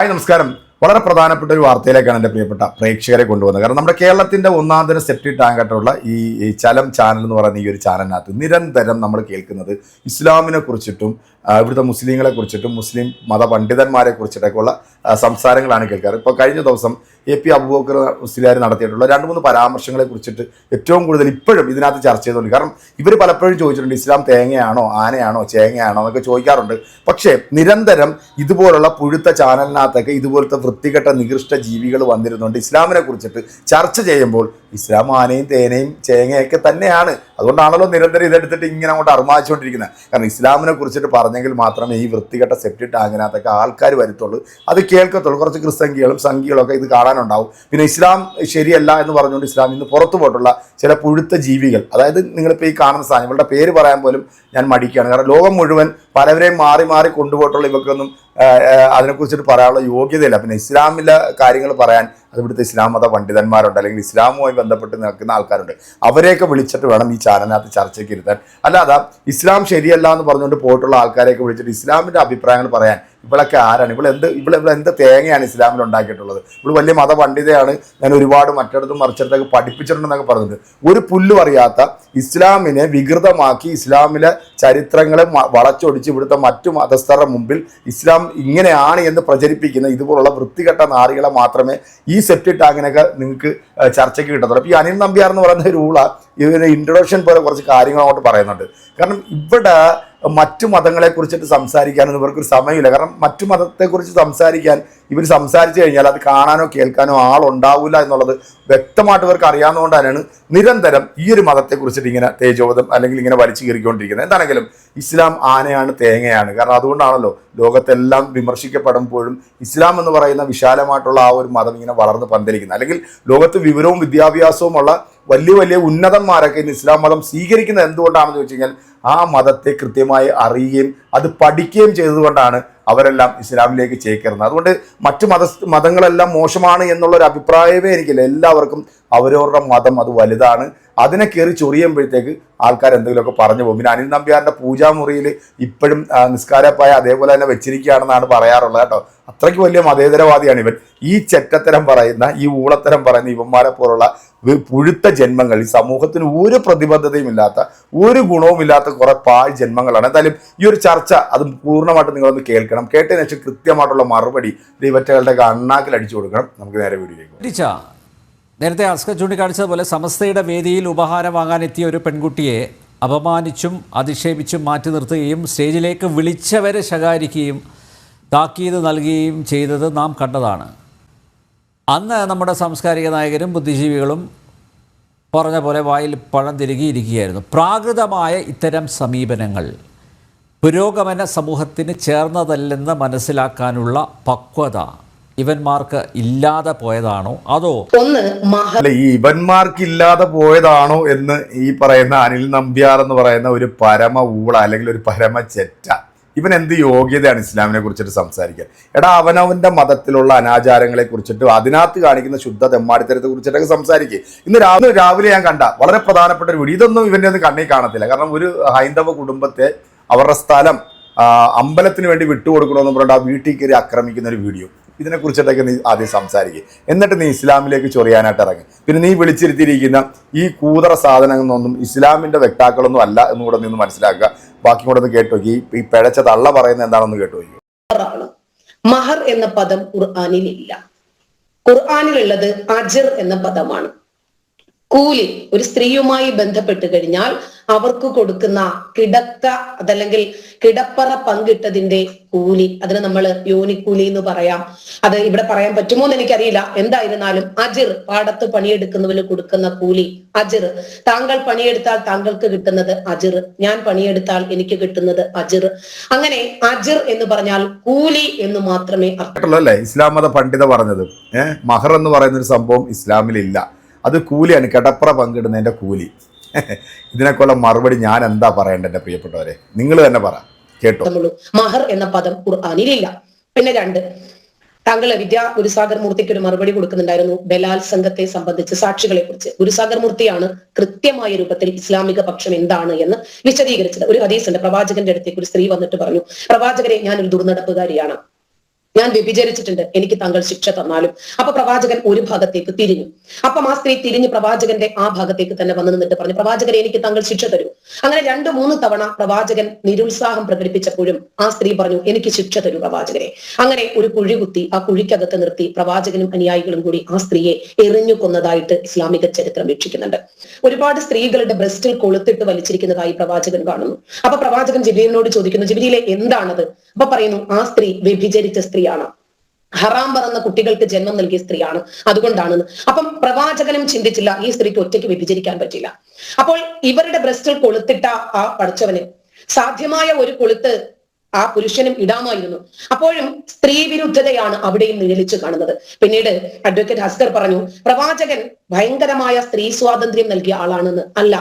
Hi നമസ്കാരം. വളരെ പ്രധാനപ്പെട്ട ഒരു വാർത്തയിലേക്കാണ് എന്റെ പ്രിയപ്പെട്ട പ്രേക്ഷകരെ കൊണ്ടുവന്നത്. കാരണം നമ്മുടെ കേരളത്തിന്റെ തരം സെപ്റ്റി ടാങ്കായിട്ടുള്ള ഈ ചലം ചാനൽ എന്ന് പറയുന്ന ഈ ഒരു ചാനലിനകത്ത് നിരന്തരം നമ്മൾ കേൾക്കുന്നത് ഇസ്ലാമിനെ കുറിച്ചിട്ടും ഇവിടുത്തെ മുസ്ലിങ്ങളെ കുറിച്ചിട്ടും മുസ്ലിം മത പണ്ഡിതന്മാരെ കുറിച്ചിട്ടൊക്കെയുള്ള സംസാരങ്ങളാണ് കേൾക്കാറ്. ഇപ്പോൾ കഴിഞ്ഞ ദിവസം എ പി അബൂബക്കർ മുസ്ലിയാർ നടത്തിയിട്ടുള്ള രണ്ട് മൂന്ന് പരാമർശങ്ങളെ കുറിച്ചിട്ട് ഏറ്റവും കൂടുതൽ ഇപ്പോഴും ഇതിനകത്ത് ചർച്ച ചെയ്തുകൊണ്ട് കാരണം ഇവർ പലപ്പോഴും ചോദിച്ചിട്ടുണ്ട് ഇസ്ലാം തേങ്ങയാണോ ആനയാണോ ചേങ്ങയാണോ എന്നൊക്കെ ചോദിക്കാറുണ്ട്. പക്ഷേ നിരന്തരം ഇതുപോലുള്ള പുഴുത്ത ചാനലിനകത്തൊക്കെ ഇതുപോലത്തെ വൃത്തികെട്ട നികൃഷ്ട ജീവികൾ വന്നിരുന്നുണ്ട് ഇസ്ലാമിനെ കുറിച്ചിട്ട് ചർച്ച ചെയ്യുമ്പോൾ ഇസ്ലാം ആനയും തേനയും ചേങ്ങയൊക്കെ തന്നെയാണ്. അതുകൊണ്ടാണല്ലോ നിരന്തരം ഇതെടുത്തിട്ട് ഇങ്ങനെ അങ്ങോട്ട് അറുമാച്ചുകൊണ്ടിരിക്കുന്നത് കാരണം ഇസ്ലാമിനെ കുറിച്ചിട്ട് പറഞ്ഞെങ്കിൽ മാത്രമേ ഈ വൃത്തികെട്ട സെപ്റ്റി ടാങ്കിനകത്തൊക്കെ ആൾക്കാർ വരുത്തുള്ളൂ. അത് കേൾക്കത്തുള്ളൂ. കുറച്ച് ക്രിസ്തങ്കികളും സംഘികളും ഒക്കെ ഇത് കാണാനുണ്ടാവും. പിന്നെ ഇസ്ലാം ശരിയല്ല എന്ന് പറഞ്ഞുകൊണ്ട് ഇസ്ലാം ഇന്ന് പുറത്തു പോയിട്ടുള്ള ചില പുഴുത്ത ജീവികൾ അതായത് നിങ്ങളിപ്പോൾ ഈ കാണുന്ന സാധനം പേര് പറയാൻ പോലും ഞാൻ മടിക്കുകയാണ്. കാരണം ലോകം മുഴുവൻ പലവരെയും മാറി മാറി കൊണ്ടുപോയിട്ടുള്ള ഇവക്കൊന്നും അതിനെക്കുറിച്ചിട്ട് പറയാനുള്ള യോഗ്യതയില്ല. പിന്നെ ഇസ്ലാമിലെ കാര്യങ്ങൾ പറയാൻ അത് ഇവിടുത്തെ ഇസ്ലാം മത പണ്ഡിതന്മാരുണ്ട്. അല്ലെങ്കിൽ ഇസ്ലാമുമായി ബന്ധപ്പെട്ട് നിൽക്കുന്ന ആൾക്കാരുണ്ട്. അവരെയൊക്കെ വിളിച്ചിട്ട് വേണം ഈ ചാനലിനകത്ത് ചർച്ചയ്ക്ക് ഇരുത്താൻ. അല്ലാതെ ഇസ്ലാം ശരിയല്ല എന്ന് പറഞ്ഞുകൊണ്ട് പോയിട്ടുള്ള ആൾക്കാരെയൊക്കെ വിളിച്ചിട്ട് ഇസ്ലാമിന്റെ അഭിപ്രായങ്ങൾ പറയാൻ ഇവളൊക്കെ ആരാണ്? ഇവൾ എന്ത് ഇവൾ ഇവിടെ എന്ത് തേങ്ങയാണ് ഇസ്ലാമിൽ ഉണ്ടാക്കിയിട്ടുള്ളത്? ഇവിടെ വലിയ മതപണ്ഡിതയാണ്. ഞാൻ ഒരുപാട് മറ്റിടത്തും മറിച്ചിടത്തൊക്കെ പഠിപ്പിച്ചിട്ടുണ്ടെന്നൊക്കെ പറഞ്ഞിട്ടുണ്ട്. ഒരു പുല്ലും അറിയാത്ത ഇസ്ലാമിനെ വികൃതമാക്കി ഇസ്ലാമിലെ ചരിത്രങ്ങളെ വളച്ചൊടിച്ച് ഇവിടുത്തെ മറ്റു മതസ്ഥരുടെ മുമ്പിൽ ഇസ്ലാം ഇങ്ങനെയാണ് എന്ന് പ്രചരിപ്പിക്കുന്ന ഇതുപോലുള്ള വൃത്തികെട്ട നാറികളെ മാത്രമേ ഈ സെപ്റ്റി ടാങ്കിനൊക്കെ നിങ്ങൾക്ക് ചർച്ചയ്ക്ക് കിട്ടത്തുള്ളൂ. അപ്പോൾ ഈ അനിൽ നമ്പ്യാർ എന്ന് പറയുന്ന ഊള ഇതിന് ഇൻട്രൊഡക്ഷൻ പോലെ കുറച്ച് കാര്യങ്ങൾ അങ്ങോട്ട് പറയുന്നുണ്ട്. കാരണം ഇവിടെ മറ്റു മതങ്ങളെ കുറിച്ചിട്ട് സംസാരിക്കാനൊന്നും ഇവർക്കൊരു സമയമില്ല. കാരണം മറ്റു മതത്തെക്കുറിച്ച് സംസാരിക്കാൻ ഇവർ സംസാരിച്ചു കഴിഞ്ഞാൽ അത് കാണാനോ കേൾക്കാനോ ആളുണ്ടാവില്ല എന്നുള്ളത് വ്യക്തമായിട്ട് ഇവർക്ക് അറിയാവുന്നതുകൊണ്ട് തന്നെയാണ് നിരന്തരം ഈ ഒരു മതത്തെക്കുറിച്ചിട്ട് ഇങ്ങനെ തേജോവധം അല്ലെങ്കിൽ ഇങ്ങനെ വലിച്ചു കീറിക്കൊണ്ടിരിക്കുന്നത്. എന്താണെങ്കിലും ഇസ്ലാം ആനയാണ് തേങ്ങയാണ്. കാരണം അതുകൊണ്ടാണല്ലോ ലോകത്തെല്ലാം വിമർശിക്കപ്പെടുമ്പോഴും ഇസ്ലാം എന്ന് പറയുന്ന വിശാലമായിട്ടുള്ള ആ ഒരു മതം ഇങ്ങനെ വളർന്ന് പന്തലിക്കുന്നത്. അല്ലെങ്കിൽ ലോകത്ത് വിവരവും വിദ്യാഭ്യാസവും ഉള്ള വലിയ വലിയ ഉന്നതന്മാരൊക്കെ ഇന്ന് ഇസ്ലാം മതം സ്വീകരിക്കുന്നത് എന്തുകൊണ്ടാണെന്ന് ചോദിച്ചു കഴിഞ്ഞാൽ ആ മതത്തെ കൃത്യമായി അറിയുകയും അത് പഠിക്കുകയും ചെയ്തതുകൊണ്ടാണ് അവരെല്ലാം ഇസ്ലാമിലേക്ക് ചേക്കേറുന്നത്. അതുകൊണ്ട് മറ്റു മത മതങ്ങളെല്ലാം മോശമാണ് എന്നുള്ളൊരു അഭിപ്രായമേ എനിക്കില്ല. എല്ലാവർക്കും അവരവരുടെ മതം അത് വലുതാണ്. അതിനെ കയറി ചൊറിയുമ്പോഴത്തേക്ക് ആൾക്കാർ എന്തെങ്കിലുമൊക്കെ പറഞ്ഞു പോകും. പിന്നെ അനിൽ നമ്പ്യാറിന്റെ പൂജാമുറിയിൽ ഇപ്പോഴും നിസ്കാരപ്പായ അതേപോലെ തന്നെ വെച്ചിരിക്കുകയാണെന്നാണ് പറയാറുള്ളത് കേട്ടോ. അത്രയ്ക്ക് വലിയ മതേതരവാദിയാണ് ഇവൻ. ഈ ചെറ്റത്തരം പറയുന്ന ഈ ഊളത്തരം പറയുന്ന ഇവന്മാരെ പോലുള്ള പുഴുത്ത ജന്മങ്ങൾ ഈ സമൂഹത്തിന് ഒരു പ്രതിബദ്ധതയും ഇല്ലാത്ത ഒരു ഗുണവും ഇല്ലാത്ത കുറെ പാഴ് ജന്മങ്ങളാണ്. എന്തായാലും ഈ ഒരു ചർച്ച അത് പൂർണമായിട്ട് നിങ്ങളൊന്ന് കേൾക്കണം. കേട്ടതിന് ശേഷം കൃത്യമായിട്ടുള്ള മറുപടി ദൈവറ്റകളുടെ അണ്ണാക്കിൽ അടിച്ചു കൊടുക്കണം. നമുക്ക് നേരെ വീഡിയോയിലേക്ക് നേരത്തെ അസ്കർ ചൂണ്ടിക്കാണിച്ചതുപോലെ സമസ്തയുടെ വേദിയിൽ ഉപഹാരം വാങ്ങാനെത്തിയ ഒരു പെൺകുട്ടിയെ അപമാനിച്ചും അധിക്ഷേപിച്ചും മാറ്റി നിർത്തുകയും സ്റ്റേജിലേക്ക് വിളിച്ചവരെ ശകാരിക്കുകയും താക്കീത് നൽകുകയും ചെയ്തത് നാം കണ്ടതാണ്. അന്ന് നമ്മുടെ സാംസ്കാരിക നായകരും ബുദ്ധിജീവികളും പറഞ്ഞ പോലെ വായിൽ പഴം തിരുകിയിരിക്കുകയായിരുന്നു. പ്രാകൃതമായ ഇത്തരം സമീപനങ്ങൾ പുരോഗമന സമൂഹത്തിന് ചേർന്നതല്ലെന്ന് മനസ്സിലാക്കാനുള്ള പക്വത ഇവന്മാർക്ക് ഇല്ലാതെ പോയതാണോ? അതോ ഒന്ന് അല്ല ഈ ഇവന്മാർക്ക് ഇല്ലാതെ പോയതാണോ എന്ന് ഈ പറയുന്ന അനിൽ നമ്പ്യാർ എന്ന് പറയുന്ന ഒരു പരമ ഊള അല്ലെങ്കിൽ ഒരു പരമ ചെറ്റ ഇവൻ എന്ത് യോഗ്യതയാണ് ഇസ്ലാമിനെ കുറിച്ചിട്ട് സംസാരിക്കാൻ? എടാ അവനവന്റെ മതത്തിലുള്ള അനാചാരങ്ങളെ കുറിച്ചിട്ടും അതിനകത്ത് കാണിക്കുന്ന ശുദ്ധ തെമ്മാടിത്തരത്തെ കുറിച്ചിട്ടൊക്കെ സംസാരിക്കുക ഇന്ന് രാവിലെ രാവിലെ ഞാൻ കണ്ട വളരെ പ്രധാനപ്പെട്ട ഒരു വീഡിയോ. ഇതൊന്നും ഇവന്റെ ഒന്നും കണ്ണിൽ കാണത്തില്ല. കാരണം ഒരു ഹൈന്ദവ കുടുംബത്തെ അവരുടെ സ്ഥലം അമ്പലത്തിന് വേണ്ടി വിട്ടുകൊടുക്കണമെന്ന് പറഞ്ഞിട്ട് ആ വീട്ടിൽ കയറി ആക്രമിക്കുന്ന ഒരു വീഡിയോ. ഇതിനെ കുറിച്ചിട്ടൊക്കെ നീ ആദ്യം സംസാരിക്കുക എന്നിട്ട് നീ ഇസ്ലാമിലേക്ക് ചൊറിയാനായിട്ട് ഇറങ്ങി. പിന്നെ നീ വിളിച്ചിരുത്തിയിരിക്കുന്ന ഈ കൂതറ സാധനങ്ങളൊന്നും ഇസ്ലാമിന്റെ വ്യക്താക്കളൊന്നും അല്ല എന്ന് കൂടെ നിന്ന് മനസ്സിലാക്കുക. ബാക്കി കൂടെ ഒന്ന് കേട്ടു ഈ ഈ പിഴച്ച തള്ള പറയുന്നത് എന്താണെന്ന് കേട്ടു മഹർ എന്ന പദം ഖുർആാനിൽ ഇല്ല ഖുർആാനിലുള്ളത് അജർ എന്ന പദമാണ്. കൂലി ഒരു സ്ത്രീയുമായി ബന്ധപ്പെട്ട് കഴിഞ്ഞാൽ അവർക്ക് കൊടുക്കുന്ന കിടക്ക അതല്ലെങ്കിൽ കിടപ്പറ പങ്കിട്ടതിന്റെ കൂലി അതിന് നമ്മൾ യോനിക്കൂലി എന്ന് പറയാം. അത് ഇവിടെ പറയാൻ പറ്റുമോ എന്ന് എനിക്കറിയില്ല. എന്തായിരുന്നാലും അജിർ പാടത്ത് പണിയെടുക്കുന്നവന് കൊടുക്കുന്ന കൂലി അജിർ. താങ്കൾ പണിയെടുത്താൽ താങ്കൾക്ക് കിട്ടുന്നത് അജിർ. ഞാൻ പണിയെടുത്താൽ എനിക്ക് കിട്ടുന്നത് അജിർ. അങ്ങനെ അജിർ എന്ന് പറഞ്ഞാൽ കൂലി എന്ന് മാത്രമേ അർത്ഥം കേട്ടല്ലോ അല്ലേ ഇസ്ലാം മത പണ്ഡിത പറഞ്ഞത് ഏഹ് മഹർ എന്ന് പറയുന്ന ഒരു സംഭവം ഇസ്ലാമിലില്ല. അത് കൂലിയാണ് കിടപ്പറ പങ്കിടുന്നതിന്റെ കൂലി. ഇതിനൊക്കെയുള്ള മറുപടി ഞാൻ എന്താ പറയേണ്ടത് എന്റെ പ്രിയപ്പെട്ടവരെ? നിങ്ങൾ തന്നെ പറ കേട്ടോ. മഹർ എന്ന പദം ഖുർആാനിലില്ല. പിന്നെ രണ്ട് താങ്കൾ വിദ്യാ ഗുരുസാഗർ മൂർത്തിക്ക് ഒരു മറുപടി കൊടുക്കുന്നുണ്ടായിരുന്നു സംഘത്തെ സംബന്ധിച്ച് സാക്ഷികളെ കുറിച്ച് ഗുരുസാഗർ മൂർത്തിയാണ് കൃത്യമായ രൂപത്തിൽ ഇസ്ലാമിക പക്ഷം എന്താണ് എന്ന് വിശദീകരിച്ചത്. ഒരു ഹദീസുണ്ട് പ്രവാചകന്റെ അടുത്തേക്ക് ഒരു സ്ത്രീ വന്നിട്ട് പറഞ്ഞു പ്രവാചകരെ ഞാൻ ഒരു ദുർനടപ്പുകാരിയാണ്. ഞാൻ വ്യഭിചരിച്ചിട്ടുണ്ട്. എനിക്ക് താങ്കൾ ശിക്ഷ തന്നാലും. അപ്പൊ പ്രവാചകൻ ഒരു ഭാഗത്തേക്ക് തിരിഞ്ഞു. അപ്പം ആ സ്ത്രീ തിരിഞ്ഞ് പ്രവാചകന്റെ ആ ഭാഗത്തേക്ക് തന്നെ വന്നു നിന്നിട്ട് പറഞ്ഞു പ്രവാചകരെ എനിക്ക് താങ്കൾ ശിക്ഷ തരൂ. അങ്ങനെ രണ്ടു മൂന്ന് തവണ പ്രവാചകൻ നിരുത്സാഹം പ്രകടിപ്പിച്ചപ്പോഴും ആ സ്ത്രീ പറഞ്ഞു എനിക്ക് ശിക്ഷ തരൂ പ്രവാചകരെ. അങ്ങനെ ഒരു കുഴി കുത്തി ആ കുഴിക്കകത്ത് നിർത്തി പ്രവാചകനും അനുയായികളും കൂടി ആ സ്ത്രീയെ എറിഞ്ഞു കൊന്നതായിട്ട് ഇസ്ലാമിക ചരിത്രം വീക്ഷിക്കുന്നുണ്ട്. ഒരുപാട് സ്ത്രീകളുടെ ബ്രസ്റ്റിൽ കൊളുത്തിട്ട് വലിച്ചിരിക്കുന്നതായി പ്രവാചകൻ കാണുന്നു. അപ്പൊ പ്രവാചകൻ ജിബിലിനോട് ചോദിക്കുന്നു ജിബിലിയിലെ എന്താണത്? അപ്പൊ പറയുന്നു ആ സ്ത്രീ വ്യഭിചരിച്ച സ്ത്രീയാണ്. ഹറാം പറന്ന കുട്ടികൾക്ക് ജന്മം നൽകിയ സ്ത്രീയാണ്. അതുകൊണ്ടാണ് അപ്പം പ്രവാചകനും ചിന്തിച്ചില്ല ഈ സ്ത്രീക്ക് ഒറ്റയ്ക്ക് വ്യഭിചരിക്കാൻ പറ്റില്ല. അപ്പോൾ ഇവരുടെ ബ്രസ്റ്റിൽ കൊളുത്തിട്ട ആ പഠിച്ചവന് സാധ്യമായ ഒരു കൊളുത്ത് ആ പുരുഷനും ഇടാമായിരുന്നു. അപ്പോഴും സ്ത്രീ വിരുദ്ധതയാണ് അവിടെയും നിഴലിച്ചു കാണുന്നത്. പിന്നീട് അഡ്വക്കേറ്റ് ഹസ്കർ പറഞ്ഞു പ്രവാചകൻ ഭയങ്കരമായ സ്ത്രീ സ്വാതന്ത്ര്യം നൽകിയ ആളാണെന്ന്. അല്ല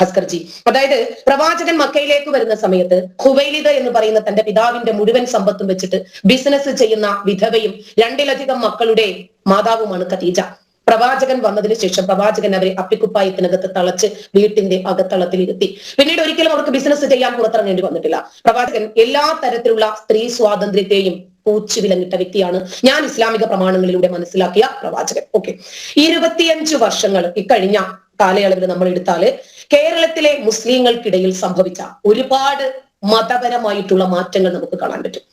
ഹസ്കർജി. അതായത് പ്രവാചകൻ മക്കയിലേക്ക് വരുന്ന സമയത്ത് ഹുവൈലിത എന്ന് പറയുന്ന തന്റെ പിതാവിന്റെ മുഴുവൻ സമ്പത്തും വെച്ചിട്ട് ബിസിനസ് ചെയ്യുന്ന വിധവയും രണ്ടിലധികം മക്കളുടെ മാതാവുമാണ് ഖദീജ. പ്രവാചകൻ വന്നതിന് ശേഷം പ്രവാചകൻ അവരെ അപ്പിക്കുപ്പായത്തിനകത്ത് തളച്ച് വീട്ടിന്റെ അകത്തളത്തിൽ ഇരുത്തി പിന്നീട് ഒരിക്കലും അവർക്ക് ബിസിനസ് ചെയ്യാൻ പുറത്തിറങ്ങേണ്ടി വന്നിട്ടില്ല. പ്രവാചകൻ എല്ലാ തരത്തിലുള്ള സ്ത്രീ സ്വാതന്ത്ര്യത്തെയും പൂച്ചു വിലങ്ങിട്ട വ്യക്തിയാണ്. ഞാൻ ഇസ്ലാമിക പ്രമാണങ്ങളിലൂടെ മനസ്സിലാക്കിയ പ്രവാചകൻ. ഓക്കെ ഇരുപത്തിയഞ്ചു വർഷങ്ങൾ ഇക്കഴിഞ്ഞ കാലയളവിൽ നമ്മൾ എടുത്താൽ കേരളത്തിലെ മുസ്ലിങ്ങൾക്കിടയിൽ സംഭവിച്ച ഒരുപാട് മതപരമായിട്ടുള്ള മാറ്റങ്ങൾ നമുക്ക് കാണാൻ പറ്റും.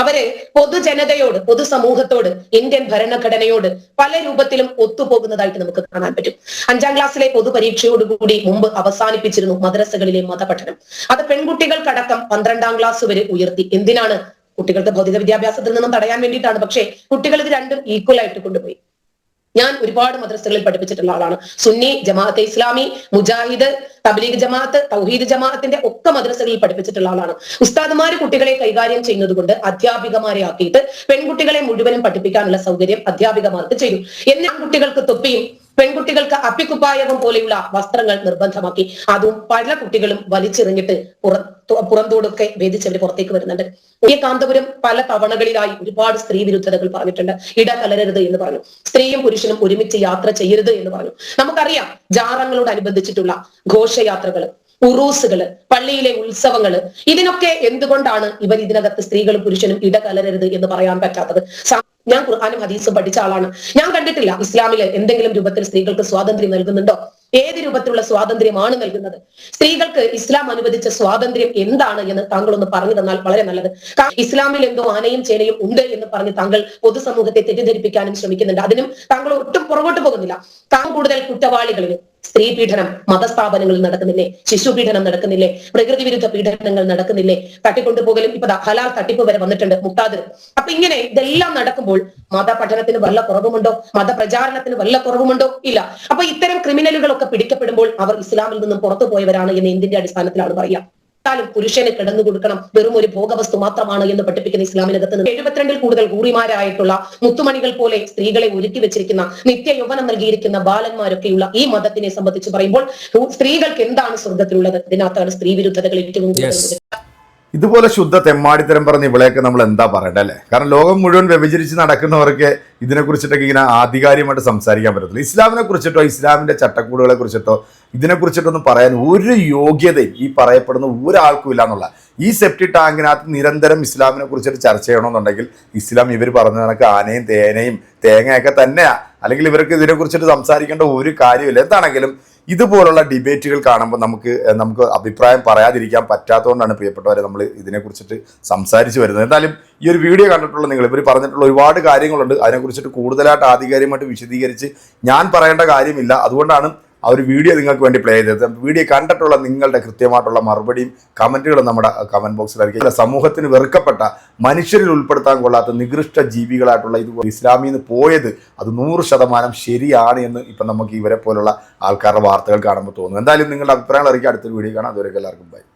അവരെ പൊതുജനതയോട് പൊതുസമൂഹത്തോട് ഇന്ത്യൻ ഭരണഘടനയോട് പല രൂപത്തിലും ഒത്തുപോകുന്നതായിട്ട് നമുക്ക് കാണാൻ പറ്റും. അഞ്ചാം ക്ലാസ്സിലെ പൊതുപരീക്ഷയോടുകൂടി മുമ്പ് അവസാനിപ്പിച്ചിരുന്നു മദ്രസകളിലെ മതപഠനം. അത് പെൺകുട്ടികൾക്കടക്കം പന്ത്രണ്ടാം ക്ലാസ് വരെ ഉയർത്തി. എന്തിനാണ് കുട്ടികൾക്ക് ഭൗതിക വിദ്യാഭ്യാസത്തിൽ നിന്നും തടയാൻ വേണ്ടിയിട്ടാണ്. പക്ഷേ കുട്ടികൾ ഇത് രണ്ടും ഈക്വൽ ആയിട്ട് കൊണ്ടുപോയി. ഞാൻ ഒരുപാട് മദ്രസകളിൽ പഠിപ്പിച്ചിട്ടുള്ള ആളാണ്. സുന്നി ജമാഅത്തെ ഇസ്ലാമി മുജാഹിദ് തബ്ലീഗ് ജമാഅത്ത് തൗഹീദ് ജമാഅത്തിന്റെ ഒക്കെ മദ്രസകളിൽ പഠിപ്പിച്ചിട്ടുള്ള ആളാണ്. ഉസ്താദുമാര് കുട്ടികളെ കൈകാര്യം ചെയ്യുന്നത് കൊണ്ട് അധ്യാപികമാരെ ആക്കിയിട്ട് പെൺകുട്ടികളെ മുഴുവനും പഠിപ്പിക്കാനുള്ള സൗകര്യം അധ്യാപികമാർക്ക് ചെയ്തു. എന്നാൽ കുട്ടികൾക്ക് തൊപ്പിയും പെൺകുട്ടികൾക്ക് അപ്പിക്കുപ്പായകം പോലെയുള്ള വസ്ത്രങ്ങൾ നിർബന്ധമാക്കി. അതും പല കുട്ടികളും വലിച്ചെറിഞ്ഞിട്ട് പുറന്തോടൊക്കെ വേദിച്ചവർ പുറത്തേക്ക് വരുന്നുണ്ട്. ഈ കാന്തപുരം പല തവണകളിലായി ഒരുപാട് സ്ത്രീ വിരുദ്ധതകൾ പറഞ്ഞിട്ടുണ്ട്. ഇട കലരരുത് എന്ന് പറഞ്ഞു. സ്ത്രീയും പുരുഷനും ഒരുമിച്ച് യാത്ര ചെയ്യരുത് എന്ന് പറഞ്ഞു. നമുക്കറിയാം ജാറങ്ങളോട് ജാറങ്ങളോടനുബന്ധിച്ചിട്ടുള്ള ഘോഷയാത്രകൾ ഉറൂസുകൾ പള്ളിയിലെ ഉത്സവങ്ങൾ. ഇതിനൊക്കെ എന്തുകൊണ്ടാണ് ഇവർ ഇതിനകത്ത് സ്ത്രീകളും പുരുഷനും ഇടകലരരുത് എന്ന് പറയാൻ പറ്റാത്തത്? ഞാൻ ഖുർആാനും ഹദീസും പഠിച്ച ആളാണ്. ഞാൻ കണ്ടിട്ടില്ല ഇസ്ലാമിൽ എന്തെങ്കിലും രൂപത്തിൽ സ്ത്രീകൾക്ക് സ്വാതന്ത്ര്യം നൽകുന്നുണ്ടോ? ഏത് രൂപത്തിലുള്ള സ്വാതന്ത്ര്യമാണ് നൽകുന്നത്? സ്ത്രീകൾക്ക് ഇസ്ലാം അനുവദിച്ച സ്വാതന്ത്ര്യം എന്താണ് എന്ന് താങ്കൾ ഒന്ന് പറഞ്ഞു തന്നാൽ വളരെ നല്ലത്. ഇസ്ലാമിൽ എന്തോ ആനയും ചേനയും ഉണ്ട് എന്ന് പറഞ്ഞ് താങ്കൾ പൊതുസമൂഹത്തെ തെറ്റിദ്ധരിപ്പിക്കാനും ശ്രമിക്കുന്നുണ്ട്. അതിനും താങ്കൾ ഒട്ടും പുറകോട്ട് പോകുന്നില്ല. താങ്കൾ കൂടുതൽ കുറ്റവാളികളിൽ സ്ത്രീ പീഡനം മതസ്ഥാപനങ്ങളിൽ നടക്കുന്നില്ലേ? ശിശു പീഡനം നടക്കുന്നില്ലേ? പ്രകൃതി വിരുദ്ധ പീഡനങ്ങൾ നടക്കുന്നില്ലേ? തട്ടിക്കൊണ്ടുപോകലും ഇപ്പൊ ഹലാൽ തട്ടിപ്പ് വരെ വന്നിട്ടുണ്ട് മുക്താദിർ അപ്പൊ ഇങ്ങനെ ഇതെല്ലാം നടക്കുമ്പോൾ മതപഠനത്തിന് വല്ല കുറവുമുണ്ടോ? മതപ്രചാരണത്തിന് വല്ല കുറവുമുണ്ടോ? ഇല്ല. അപ്പൊ ഇത്തരം ക്രിമിനലുകളൊക്കെ പിടിക്കപ്പെടുമ്പോൾ അവർ ഇസ്ലാമിൽ നിന്നും പുറത്തു പോയവരാണ് എന്ന് എന്തിന്റെ അടിസ്ഥാനത്തിലാണ് പറയുക. ാലും പുരുഷന് കിടന്നു കൊടുക്കണം. വെറും ഒരു ഭോഗവസ്തു മാത്രമാണ് എന്ന് പഠിപ്പിക്കുന്ന ഇസ്ലാമിനകത്ത് നിന്ന് എഴുപത്തിരണ്ടിൽ കൂടുതൽ കൂറിമാരായിട്ടുള്ള മുത്തുമണികൾ പോലെ സ്ത്രീകളെ ഒരുക്കി വെച്ചിരിക്കുന്ന നിത്യ യൗവനം നൽകിയിരിക്കുന്ന ബാലന്മാരൊക്കെയുള്ള ഈ മതത്തിനെ സംബന്ധിച്ച് പറയുമ്പോൾ സ്ത്രീകൾക്ക് എന്താണ് സ്വർഗത്തിലുള്ളത് ഇതിനകത്താണ് സ്ത്രീ വിരുദ്ധതകൾ ഏറ്റവും കൂടുതൽ. ഇതുപോലെ ശുദ്ധ തെമ്മാടിത്തരം പറഞ്ഞ് ഇവിളെയൊക്കെ നമ്മൾ എന്താ പറയണ്ടേ അല്ലേ? കാരണം ലോകം മുഴുവൻ വ്യഭിചരിച്ച് നടക്കുന്നവർക്ക് ഇതിനെക്കുറിച്ചിട്ടൊക്കെ ഇങ്ങനെ ആധികാരികമായിട്ട് സംസാരിക്കാൻ പറ്റത്തില്ല. ഇസ്ലാമിനെ കുറിച്ചിട്ടോ ഇസ്ലാമിന്റെ ചട്ടക്കൂടുകളെ കുറിച്ചിട്ടോ ഇതിനെക്കുറിച്ചിട്ടൊന്നും പറയാൻ ഒരു യോഗ്യതയും ഈ പറയപ്പെടുന്ന ഒരാൾക്കും ഇല്ല എന്നുള്ള. ഈ സെപ്റ്റി ടാങ്കിനകത്ത് നിരന്തരം ഇസ്ലാമിനെ കുറിച്ചിട്ട് ചർച്ച ചെയ്യണമെന്നുണ്ടെങ്കിൽ ഇസ്ലാം ഇവർ പറഞ്ഞ കണക്ക് ആനയും തേനയും തേങ്ങയൊക്കെ തന്നെയാ. അല്ലെങ്കിൽ ഇവർക്ക് ഇതിനെക്കുറിച്ചിട്ട് സംസാരിക്കേണ്ട ഒരു കാര്യമില്ല. എന്താണെങ്കിലും ഇതുപോലുള്ള ഡിബേറ്റുകൾ കാണുമ്പോൾ നമുക്ക് നമുക്ക് അഭിപ്രായം പറയാതിരിക്കാൻ പറ്റാത്തതുകൊണ്ടാണ് പ്രിയപ്പെട്ടവരെ നമ്മൾ ഇതിനെക്കുറിച്ചിട്ട് സംസാരിച്ചു വരുന്നത്. എന്തായാലും ഈ ഒരു വീഡിയോ കണ്ടിട്ടുള്ള നിങ്ങൾ ഇവർ പറഞ്ഞിട്ടുള്ള ഒരുപാട് കാര്യങ്ങളുണ്ട്. അതിനെക്കുറിച്ചിട്ട് കൂടുതലായിട്ട് ആധികാരികമായിട്ട് വിശദീകരിച്ച് ഞാൻ പറയേണ്ട കാര്യമില്ല. അതുകൊണ്ടാണ് ആ ഒരു വീഡിയോ നിങ്ങൾക്ക് വേണ്ടി പ്ലേ ചെയ്തത്. വീഡിയോ കണ്ടിട്ടുള്ള നിങ്ങളുടെ കൃത്യമായിട്ടുള്ള മറുപടിയും കമന്റുകളും നമ്മുടെ കമന്റ് ബോക്സിലായിരിക്കും സമൂഹത്തിന് വെറുക്കപ്പെട്ട മനുഷ്യരിൽ ഉൾപ്പെടുത്താൻ കൊള്ളാത്ത നികൃഷ്ട ജീവികളായിട്ടുള്ള ഇത് ഇസ്ലാമിൽ നിന്ന് പോയത് അത് നൂറ് ശതമാനം ശരിയാണ് എന്ന് ഇപ്പം നമുക്ക് ഇവരെ പോലുള്ള ആൾക്കാരുടെ വാർത്തകൾ കാണുമ്പോൾ തോന്നുന്നു എന്തായാലും നിങ്ങളുടെ അഭിപ്രായങ്ങൾ അറിയിക്കുക അടുത്തൊരു വീഡിയോ കാണാം. അതുവരെ എല്ലാവർക്കും ബൈ